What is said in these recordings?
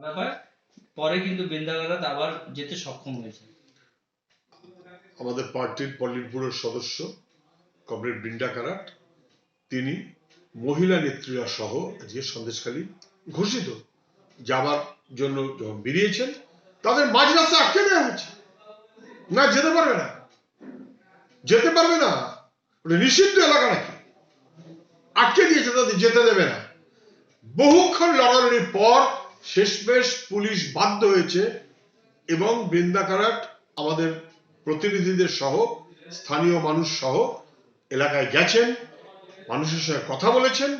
ব্যাপার। পরে কিন্তু বৃন্দাবনাথ আবার যেতে সক্ষম হয়েছে। আমাদের পার্টির পলিট ব্যুরোর সদস্য, কমরেড বৃন্দা কারাট, তিনি মহিলা নেত্রীরা সহ আজকে সন্দেশখালী ঘোষিত, যাবার জন্য যখন বেরিয়েছেন, তাদের মাঝ রাস্তা আটকে দেওয়া হয়েছে। না, যেতে পারবে না। যেতে পারবে না? নিষিদ্ধ এলাকা নাকি? আটকে দিয়েছে, তাদের যেতে দেবে না। বহুক্ষণ লড়ালড়ির পর শেষমেশ পুলিশ বাধ্য হয়েছে এবং বৃন্দা কারাট আমাদের প্রতিনিধিদের সহ, স্থানীয় মানুষ সহ এলাকায় গেছেন, মানুষের সঙ্গে কথা বলেছেন,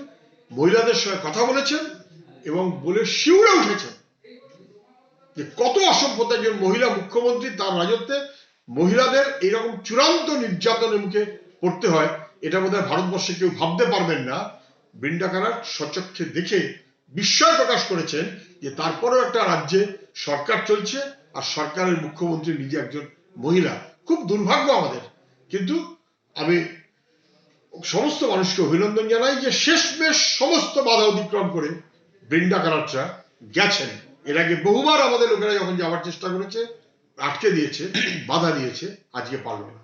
মহিলাদের সঙ্গে কথা বলেছেন এবং বলে শিউরে উঠেছেন যে কত অসভ্যতা একজন মহিলা মুখ্যমন্ত্রী তার রাজত্বে মহিলাদের এইরকম চূড়ান্ত নির্যাতনের মুখে পড়তে হয়, এটা বোধহয় ভারতবর্ষে কেউ ভাবতে পারবেন না। বৃন্দাকারার সচক্ষে দেখে বিস্ময় প্রকাশ করেছেন যে তারপরেও একটা রাজ্যে সরকার চলছে আর সরকারের মুখ্যমন্ত্রী নিজে একজন মহিলা। খুব দুর্ভাগ্য আমাদের। কিন্তু আমি সমস্ত মানুষকে অভিনন্দন জানাই যে শেষমেশ সমস্ত বাধা অতিক্রম করে বৃন্দা কারাটরা গেছেন। এর আগে বহুবার আমাদের লোকেরা যখন যাওয়ার চেষ্টা করেছে আটকে দিয়েছে বাধা দিয়েছে আজকে পারল না।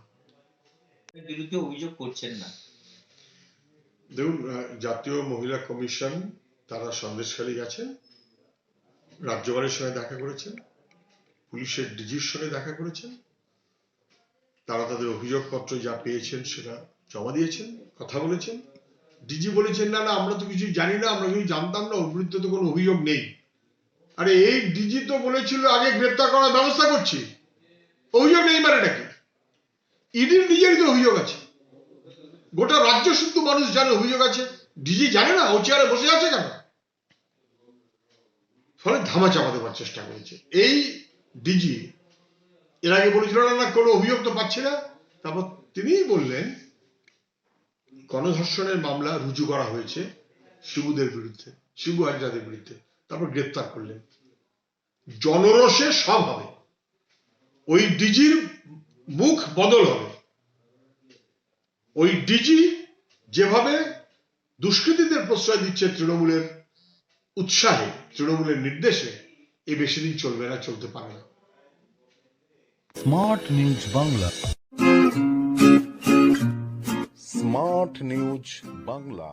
বিরুদ্ধে অভিযোগ করছেন না। দেখুন জাতীয় মহিলা কমিশন তারা সন্দেশখালী গেছেন রাজ্যপালের সঙ্গে দেখা করেছেন পুলিশের ডিজির সঙ্গে দেখা করেছেন তারা তাদের অভিযোগপত্র যা পেয়েছেন সেটা জমা দিয়েছেন, কথা বলেছেন। ডিজি বলেছেন, না না, আমরা তো কিছু জানি না, আমরা কিছু জানতাম না, ওর তো কোনো অভিযোগ নেই। আরে, এই ডিজি তো বলেছিল, আগে গ্রেপ্তার করার ব্যবস্থা করছি। অভিযোগ নেই মানে নাকি? ইডির নিজেরই তো অভিযোগ আছে। গোটা রাজ্য শুদ্ধ মানুষ জানে অভিযোগ আছে। ডিজি জানে না, ও চেয়ারে বসে আছে কেন? ফলে ধামা চাপা দেওয়ার চেষ্টা করেছে। এই ডিজি এর আগে বলেছিল, না কোনো অভিযোগ তো পাচ্ছি না। তারপর তিনিই বললেন, গণধর্ষণের মামলা রুজু করা হয়েছে শিবুদের বিরুদ্ধে, শিবু হাজরাদের বিরুদ্ধে। তারপর গ্রেপ্তার করলেন। জনরসে সব হবে। ওই ডিজির মুখ বদল হবে। ওই ডিজি যেভাবে দুষ্কৃতীদের প্রশ্রয় দিচ্ছে তৃণমূলের উৎসাহে, তৃণমূলের নির্দেশে এ বেশি দিন চলবে না, চলতে পারে না। Smart news Bangla. Smart news Bangla.